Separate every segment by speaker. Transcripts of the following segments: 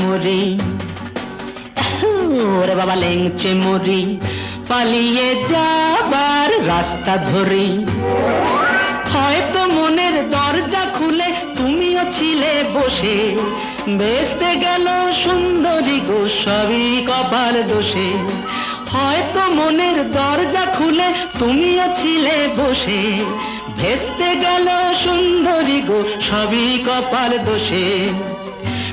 Speaker 1: মরি ওরে বাবা, লেংচে মরি পালিয়ে যাবার রাস্তা ধরি। হয়তো মনের দরজা খুলে তুমিও ছিলে বসে। বেসতে গেল সুন্দরী গো সবই কপাল দোষে। হয়তো মনের দরজা খুলে তুমিও ছিলে বসে। ভেস্তে গেল সুন্দরী গো সবই কপাল দোষে।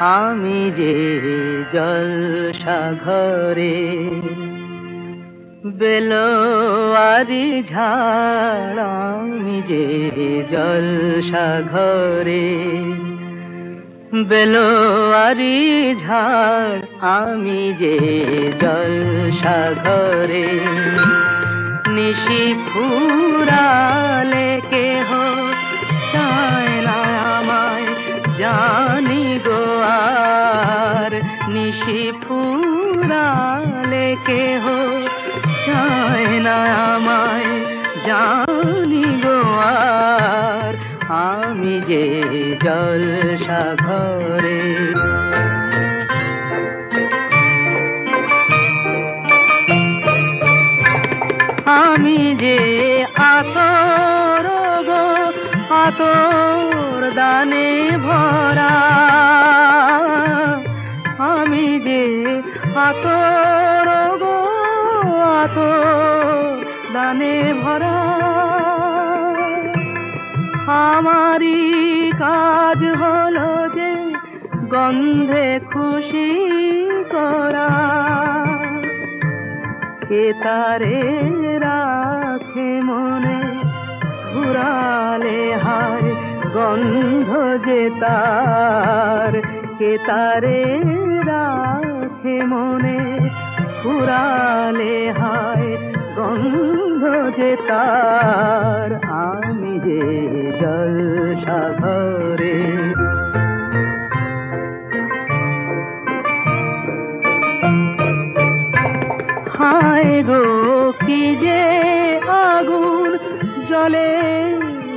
Speaker 1: আমি যে জলসাঘরে বেলোয়ারি ঝাড়, আমি যে জলসাঘরে বেলোয়ারি ঝাড়, আমি যে জলসাঘরে নিশি ফুরালে কেহ চায় না আমায়, জানি গো নিশি ফুরালে কেহ চায় না আমায় জানি গো আর আমি যে জলসাঘরে আমি যে আতর গো, আতর দানে ভরা। আমি যে আতর গো আতর দানে ভরা। আমারই কাজ হলো যে গন্ধে খুশি করা। কে তারে রাখে মনে ঘুরালে হায় গন্ধ যে তার লোকে তারে রাখে মনে? পুরালে হায় গন্ধ যে তার, আমি যে জল সাধরে হায় গো, কি যে আগুন জলে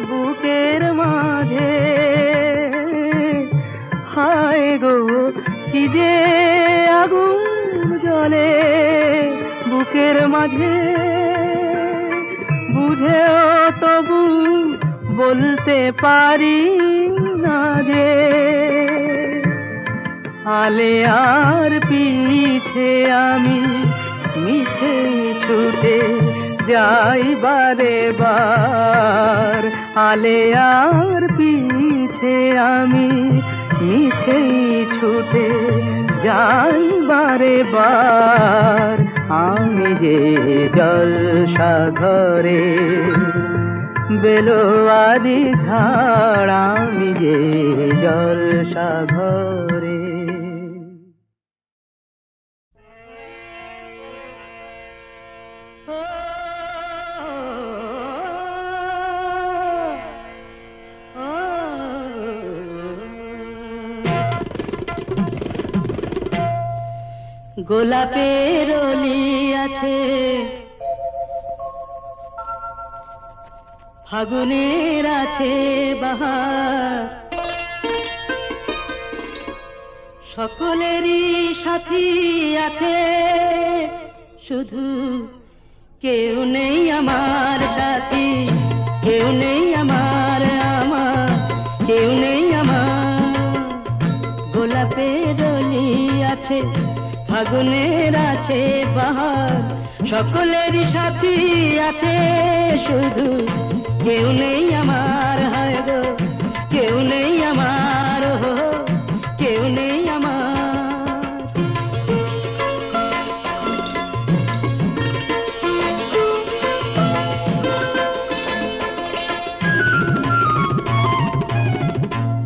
Speaker 1: বুকের মাঝে। কিজে কি যে আগুন জলে বুকের মাঝে, বুঝেও তবু বলতে পারি না যে আলে আর পিছে আমি মিছে ছুটে যাই বারে বার। আলে আর পিছে আমি মিছে ছুটে যাই বারে বার, আমি যে জল সাগরে বেলোয়ারি ঝাড়, আমি যে জল সাগরে। গোলাপের অলি আছে। ফাগুনের আছে বাহার। সকলেরই সাথী আছে। শুধু কেউ নেই আমার সাথী। কেউ নেই আমার আমার কেউ নেই আমার। গোলাপের অলি আছে। ফাগুনের আছে বাহার সকলেরই সাথী আছে শুধু। কেউ নেই আমার হায় গো কেউ নেই আমার হো, কেউ নেই আমার।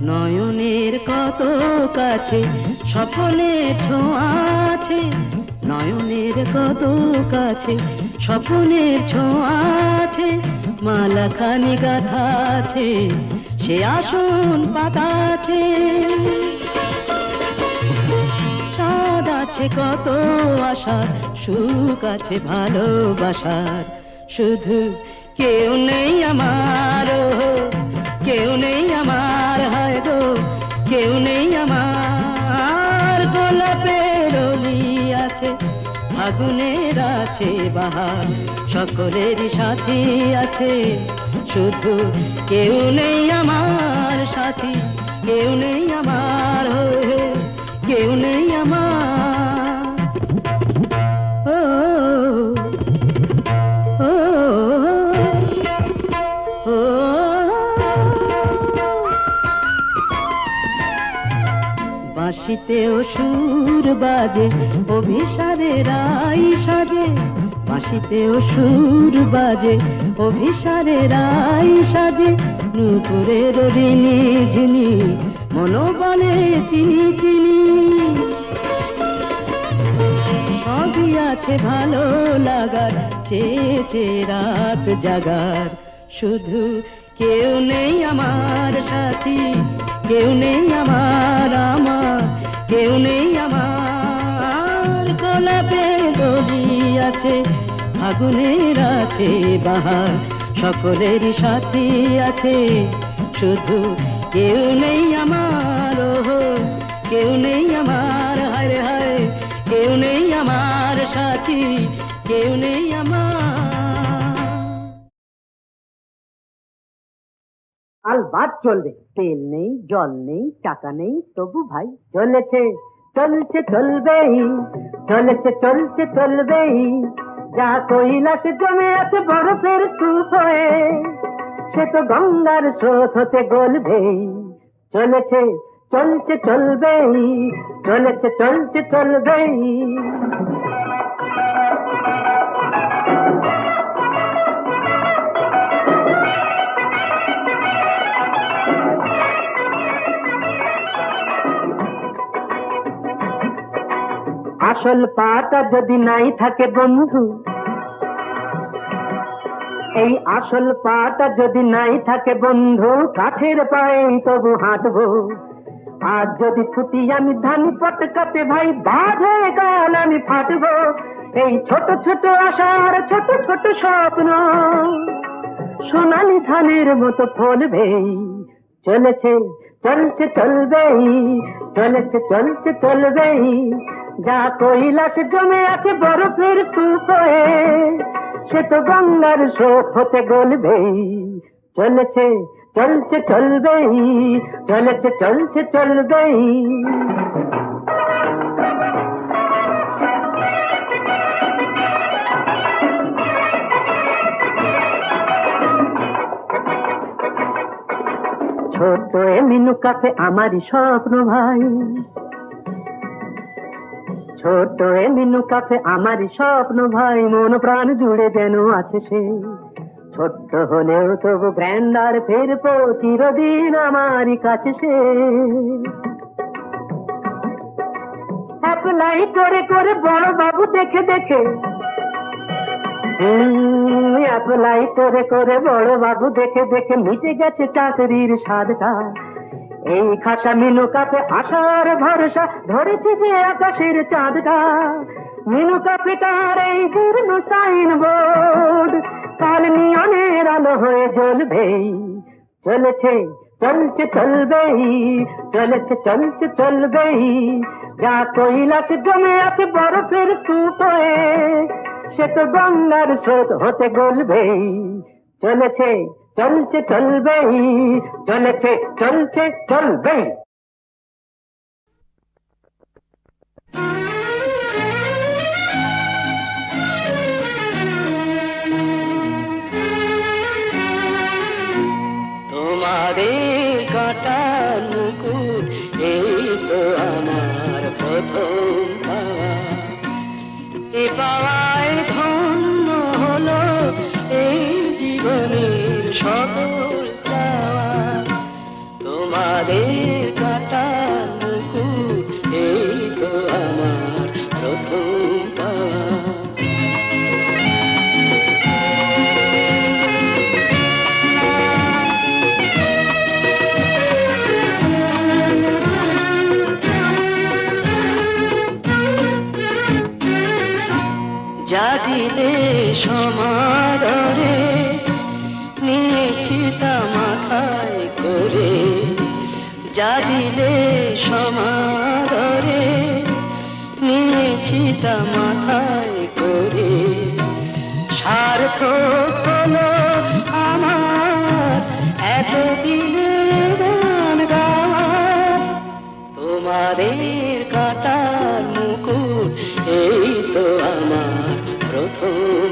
Speaker 1: নয়নের কত কাছে স্বপ্নের ছোঁয়া আছে, নয়নের কত কাছে। স্বপ্নের ছোঁয়া আছে, মালা খানি গাথা আছে, সে আসন পাতা আছে। চাঁদ আছে কত আশার, সুখ আছে ভালোবাসার। শুধু কেউ নেই আমার কেউ নেই আমার, হয় গো, কেউ নেই আমার। আগুনের আছে বাহার। সকলের সাথে আছে। শুধু কেউ নেই আমার সাথী। কেউ নেই আমার হয়ে। কেউ নেই আমার বাঁশিতেও সুর বাজে অভিসারে রাই সাজে। বাঁশিতেও সুর বাজে অভিসারে রাই সাজে। নুপুরের ঋণী ঝিনি, মনোবলে চিনি চিনি। সবই আছে ভালো লাগার চেয়ে রাত জাগার। শুধু কেউ নেই আমার সাথী। কেউ নেই আমার আমার কেউ নেই আমার। গোলাপে দলি আছে, আগুনের আছে বাহার, সকলেরই সাথী আছে। শুধু কেউ নেই আমার কেউ নেই আমার, হায় হায়, কেউ নেই আমার সাথী, কেউ নেই আমার আলবাদ চলবে। তেল নেই, জল নেই, টাকা নেই, তবু ভাই চলেছে, চলছে, চলবেই, চলেছে, চলছে, চলবেই। যা কৈলাসে জমে আছে বরফের স্তূপ হয়ে, সে তো গঙ্গার স্রোত হতে গলবেই চলেছে, চলছে, চলবেই, চলেছে, চলছে, চলবেই। আসল পাটা যদি নাই থাকে বন্ধু, এই আসল পাটা যদি নাই থাকে বন্ধু, কাঠের পায়ে তবু হাঁটবো। আজ যদি ফুটি আমি ধান পটকাতে ভাই, বাজে গান আমি ফাটবো। এই ছোট ছোট আশার, ছোট ছোট স্বপ্ন, সোনালি ধানের মতো ফলবে চলেছে, চলছে, চলবেই, চলেছে, চলছে, চলবেই।
Speaker 2: যা কৈলাস জমে আছে বরফের স্তূপ সে তো গঙ্গার স্রোত হতে গলবেই চলেছে, চলছে, চলবেই, চলেছে, চলছে, চলবেই। ছোট এ মিনু কাফে আমারই স্বপ্ন ভাই। ছোট এ মিনু কাফে আমারই স্বপ্ন ভাই মন প্রাণ জুড়ে যেন আছে সে। ছোট্ট হলেও তবু গ্র্যান্ডার ফিরবো চিরদিন আমারই কাছে সে। অ্যাপ্লাই করে করে বড় বাবু দেখে দেখে। অ্যাপ্লাই করে করে বড় বাবু দেখে দেখে মিটে গেছে চাকরির স্বাদটা। এই খাসা মিনু কাপে আশার ভরসা ধরেছে যে আকাশের চাঁদটা। মিনু কাপে তার এই জীর্ণ সাইন বোর্ড কাল নিয়নের আলো হয়ে জ্বলবেই চলেছে, চলছে, চলবেই, চলেছে, চলছে, চলবেই। যা কৈলাস জমে আছে বরফের স্তূপ সে তো গঙ্গার স্রোত হতে গলবেই। চলেছে চলছে চলবেই চলেছে চলছে চলবেই
Speaker 1: তোমাদের সকল চাওয়া তোমাদের কাটার মুকুট এই তো আমার প্রথম যা দিলে সমাদরে দিলে সমাদরে নিয়েছি তা মাথায় করে। স্বার্থ হলো আমার এতদিনের গান গাওয়া। তোমাদের কাটার মুকুট, এই তো আমার প্রথম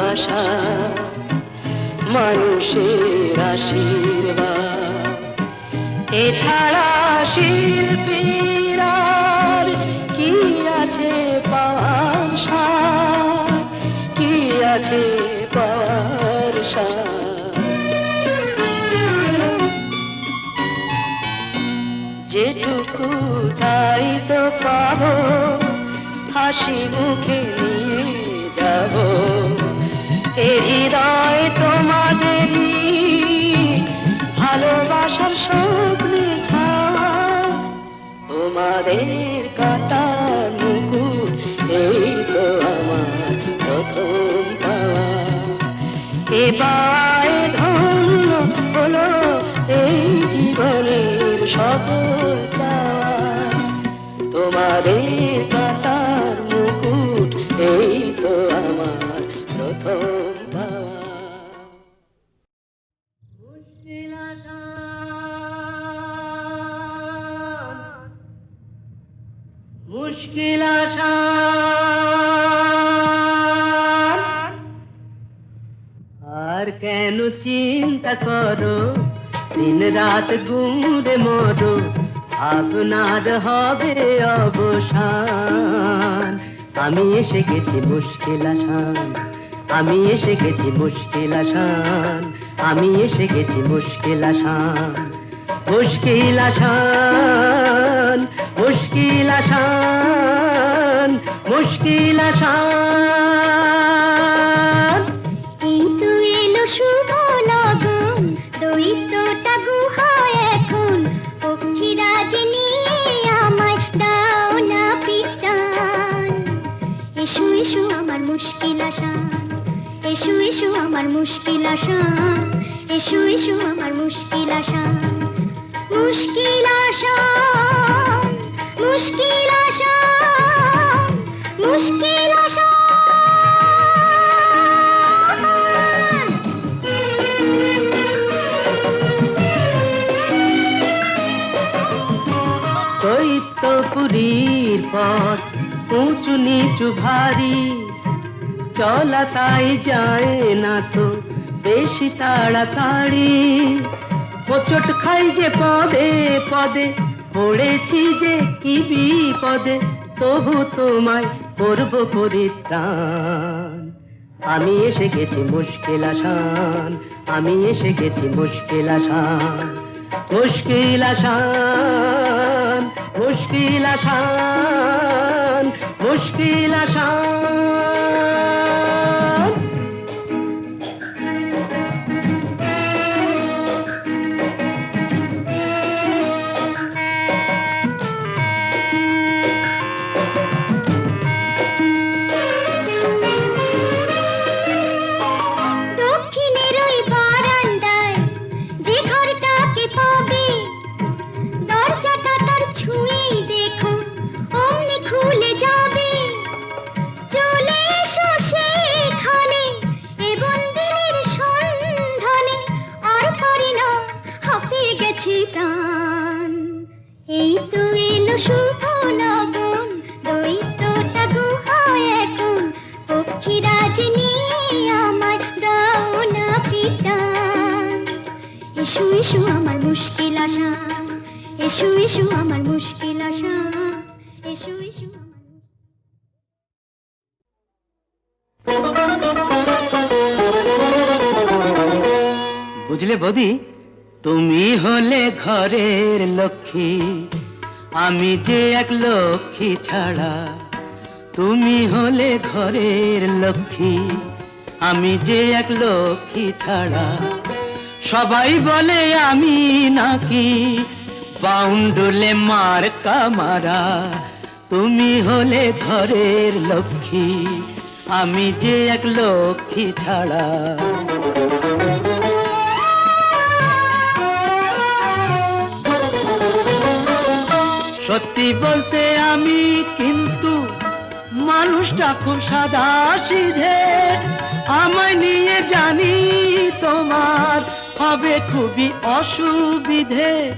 Speaker 1: ভালোবাসা, মানুষের আশীর্বাদ। এছাড়া শিল্পীর কি আছে সার? কি আছে পাওয়ার যেটুকু তাই তো পাবো, হাসি মুখে নিয়ে যাব। এ হৃদয় তোমাদেরই, ভালোবাসার স্বপ্নে তোমাদের কাটার মুকুট, এই তো আমার প্রথম পাওয়া। এবার ধন্য হলো এই জীবনের সকল চাওয়া তোমাদের কাটার মুকুট, এই তো মুশকিল আসান আর কেন চিন্তা করো? দিন রাত গুঁড়ে মরো। আপনার হবে অবসান। আমি এসে গেছি মুশকিল আসান আমি এসে গেছি মুশকিল আসান আমি এসে গেছি মুশকিল আসান মুশকিল আসান মুশকিল আসান মুশকিল আশা
Speaker 3: এই এলো শুভ লগন দৈত্যটা এখন। পক্ষীরাজ নিয়ে আমায় দাও না পিটান। এসো এসো আমার মুশকিল আশা এসো এসো আমার মুশকিল আশা এসো এসো আমার মুশকিল আশা মুশকিল আশা মুশকিল মুশকিল
Speaker 1: পথ উঁচু নিচু ভারী। চলা তাই যায় না তো বেশি তাড়াতাড়ি। হোঁচট খাই যে পদে পদে, পড়েছি যে কি বিপদে, তবু তোমায় করব পরিত্রাণ। আমি এসে গেছি মুশকিল আসান, আমি এসে গেছি মুশকিল আসান। মুশকিল আসান মুশকিল আসান মুশকিল আসান।
Speaker 3: এসো এসো আমার মুশকিল আশা। এসো এসো আমার মুশকিল আশা। এসো এসো
Speaker 1: বুঝলে বদি? তুমি হলে ঘরের লক্ষ্মী, আমি যে এক লক্ষ্মী ছাড়া। তুমি হলে ঘরের লক্ষ্মী, আমি যে এক লক্ষ্মী ছাড়া। সবাই বলে, আমি নাকি বাউন্ডুলে মার কামারা। তুমি হলে ঘরের লক্ষ্মী, আমি যে এক লক্ষ্মী ছাড়া। সত্যি বলতে আমি কিন্তু মানুষটা খুব সাদা সিধে, আমায় নিয়ে জানি তোমার হবে খুবই অসুবিধে।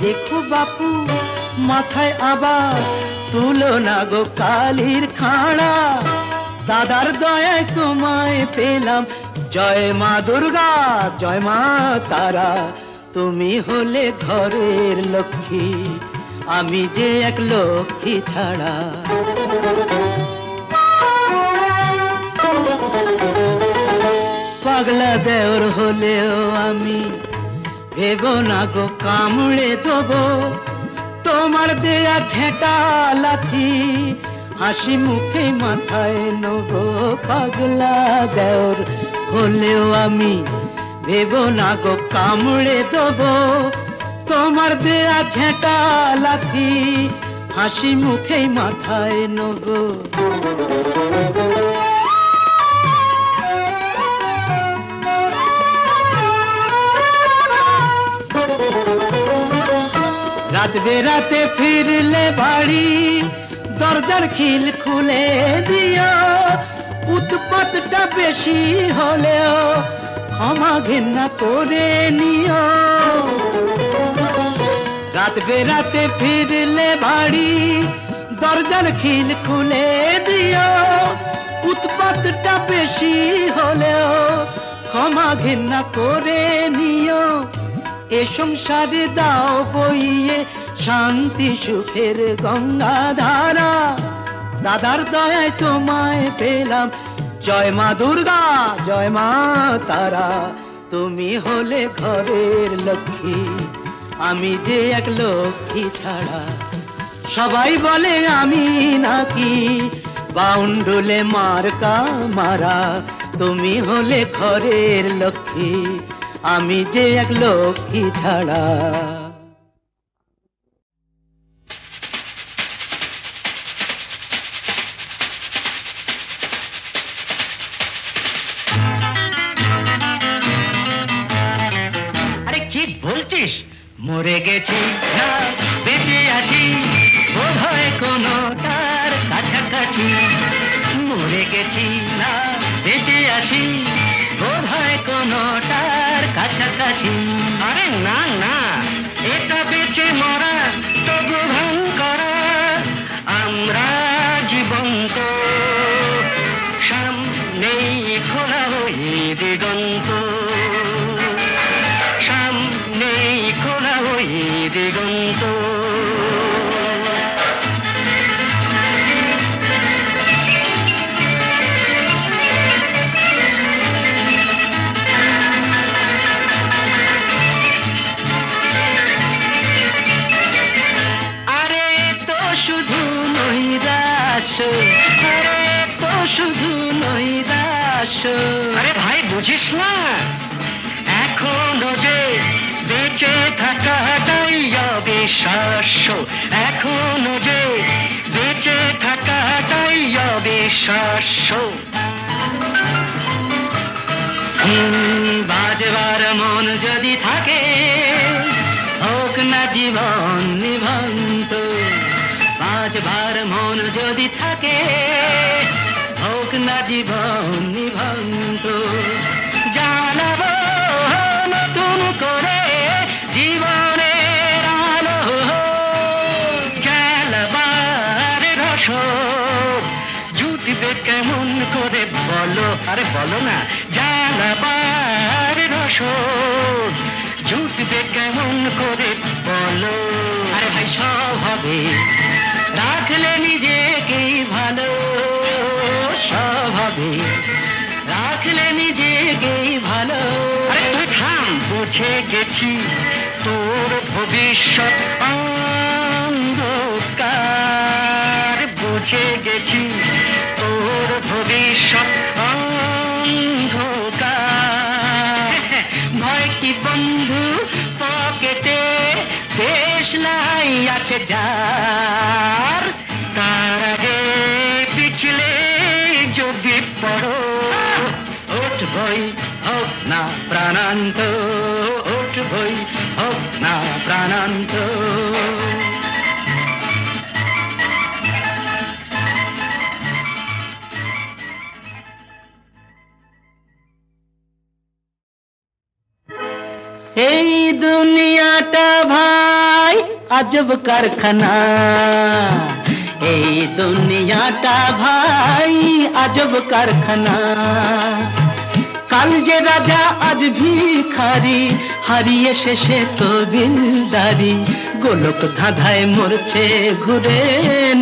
Speaker 1: দেখো বাপু, মাথায় আবার তুলো না গো কালির খাড়া। দাদার দয়ায় তোমায় পেলাম। জয় মা দুর্গা, জয় মা তারা। তুমি হলে ঘরের লক্ষ্মী, আমি যে এক লক্ষ্মী ছাড়া। পাগলা দেওর হলেও আমি ভেব না গো, কামড়ে দেবো। তোমার দেয়া ঝেঁটা লাথি হাসি মুখে মাথায় নেব। পাগলা দেওর হলেও আমি ভেব না গো, কামড়ে দেবো। তোমার দেয়া ঝেঁটা লাথি হাসি মুখে মাথায় নেব। রাত বেরাতে ফিরলে বাড়ি। দরজার খিল খুলে দিও, উৎপাতটা বেশি হলেও ক্ষমা ঘেন্না করে নিও। রাত বেরাতে ফিরলে বাড়ি, দরজার খিল খুলে দিও, উৎপাতটা বেশি হলেও ক্ষমা ঘেন্না করে নিও। এ সংসারে দাও বইয়ে শান্তি, সুখের গঙ্গা ধারা দাদার দয়ায় তোমায় পেলাম। জয় মা দুর্গা, জয় মা তারা। তুমি হলে ঘরের লক্ষ্মী, আমি যে এক লক্ষ্মী ছাড়া। সবাই বলে আমি নাকি, বাউন্ডুলে মার্কা মারা। তুমি হলে ঘরের লক্ষ্মী আমি যে এক লক্ষ্মী ছাড়া। আরে কি বলছিস? মরে গেছে। যদি থাকে, হোক না জীবন নিভন্ত বাজবার মন যদি থাকে, হোক না জীবন নিভন্ত জানাব নতুন করে জীবনের আলো। জ্বালাবার রস। জুটবে কেমন করে বলো? আরে বলো না জ্বালাবার রস। রাখলে নিজেকেই ভালো স্বভাবে রাখলে নিজেকেই ভালো। থাম। বুঝে গেছি তোর ভবিষ্যৎ অন্ধকার। বুঝে গেছি তোর ভবিষ্যৎ অন্ধকার। ভয় কি বন্ধু পকেটে দেশ লাই আছে যার। প্রাণান্ত, ওঠ বই হোক না প্রাণান্ত। এই দুনিয়াটা ভাই আজব কারখানা। এই দুনিয়াটা ভাই আজব কারখানা। কাল যে রাজা আজ ভিখারি, হারিয়ে শেষে তো দিলদারি। গোলক ধাঁধায় মরছে, ঘুরে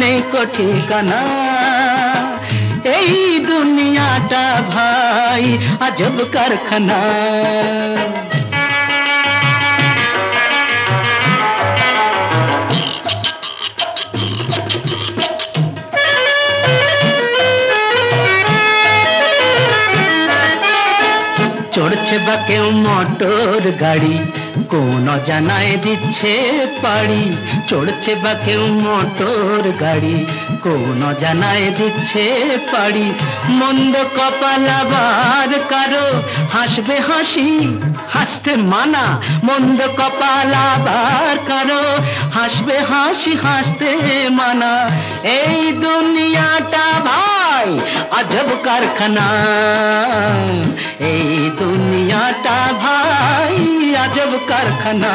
Speaker 1: নেই কঠিকানা এই দুনিয়াটা ভাই আজব কারখানা। চড়ছে বা কেউ মোটর গাড়ি। কোন জানায় দিচ্ছে পাড়ি, চড়ছে বা কেউ মোটর গাড়ি। কোন জানায় দিচ্ছে পাড়ি, মন্দ কপাল আবার কারও হাসবে হাসি, হাসতে মানা। মন্দ কপাল আবার কারও হাসবে হাসি, হাসতে মানা। এই দুনিয়াটা ভাই আজব কারখানা। এই দুনিয়াটা ভাই আজব কারখানা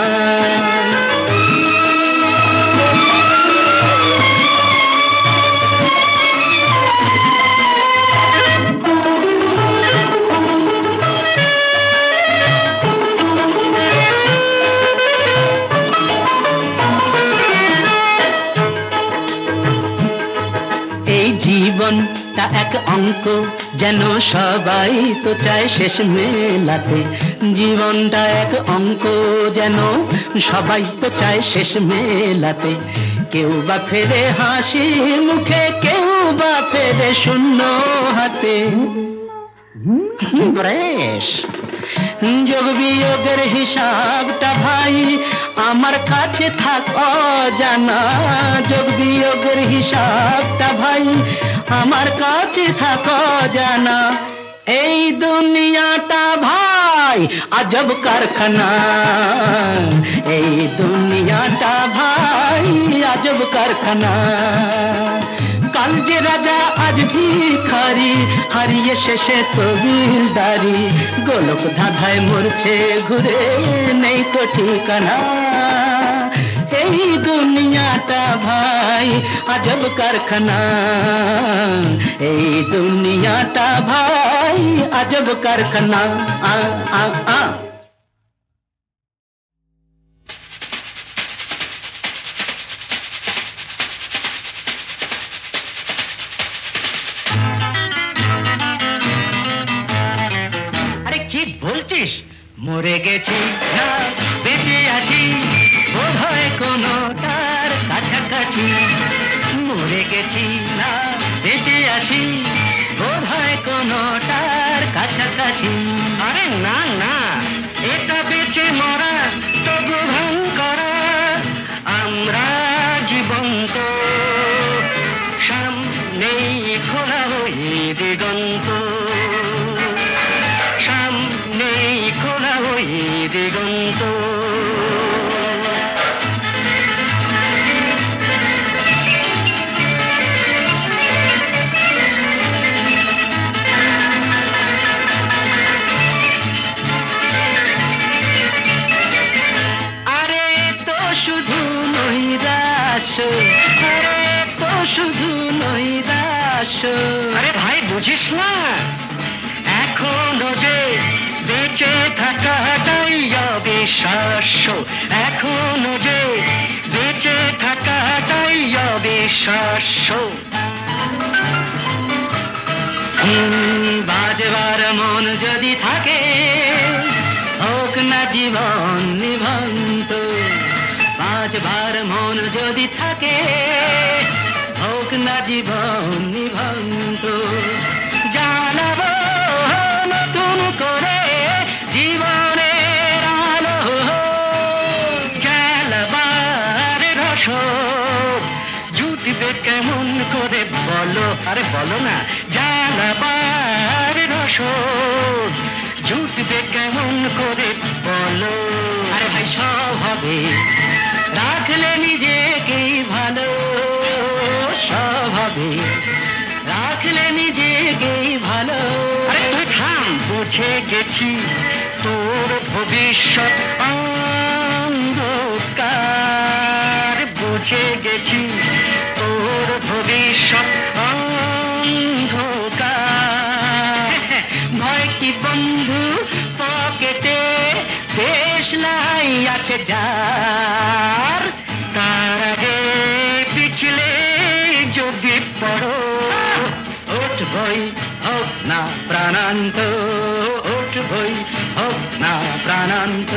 Speaker 1: এক অঙ্ক, যেন সবাই তো চায় শেষ মেলাতে। জীবনটা এক অঙ্ক, যেন সবাই তো চায় শেষ মেলাতে। কেউ বা ফেরে হাসি মুখে, কেউ বা ফেরে শূন্য হাতে। যোগ বিয়োগের হিসাবটা ভাই, আমার কাছে থাক অজানা। যোগ বিয়োগের হিসাবটা ভাই, আমার কাছে থাক অজানা। এই দুনিয়াটা ভাই, আজব কারখানা। এই দুনিয়াটা ভাই, আজব কারখানা। কাল যে রাজা আজ ভিখারি, হারিয়ে শেষে তবিলদারি গোলক ধাঁধায় মরছে, ঘুরে নেই তো ঠিকানা। এই দুনিয়াটা ভাই, আজব কারখানা। এই দুনিয়াটা ভাই, আজব কারখানা। আ আ আ। মরে গেছি, না, বেঁচে আছি বোধ হয় কোনো তার কাছাকাছি। মরে গেছি, না, বেঁচে আছি বোধ হয় কোনো তার কাছাকাছি। আরে না না, এটা বেঁচে মরা, তবু ভান করা আমরা নৈরাশ আরে ভাই, বুঝিস না? এখনও যে বেঁচে থাকাটাই অবিশ্বাস্য। এখনও যে বেঁচে থাকাটাই অবিশ্বাস্য। বাজবার মন যদি থাকে, হোক না জীবন নিভন্ত বাজবার মন যদি থাকে হোক না জীবন নিভন্ত জানাব নতুন করে জীবনের আলো। জ্বালাবার রসদ জুটবে কেমন করে বলো? আরে বলো না। জ্বালাবার রসদ জুটবে কেমন করে বলো? আরে ভাই, সব হবে। রাখলে নিজেকেই হবে রাখলে নিজেকেই ভালো। আরে তুই থাম। বুঝে গেছি তোর ভবিষ্যৎ অন্ধকার। বুঝে গেছি তোর ভবিষ্যৎ অন্ধকার। ভয় কি বন্ধু? পকেটে দেশ নাই আছে যার প্রাণান্ত ওঠ বই হোক না প্রাণান্ত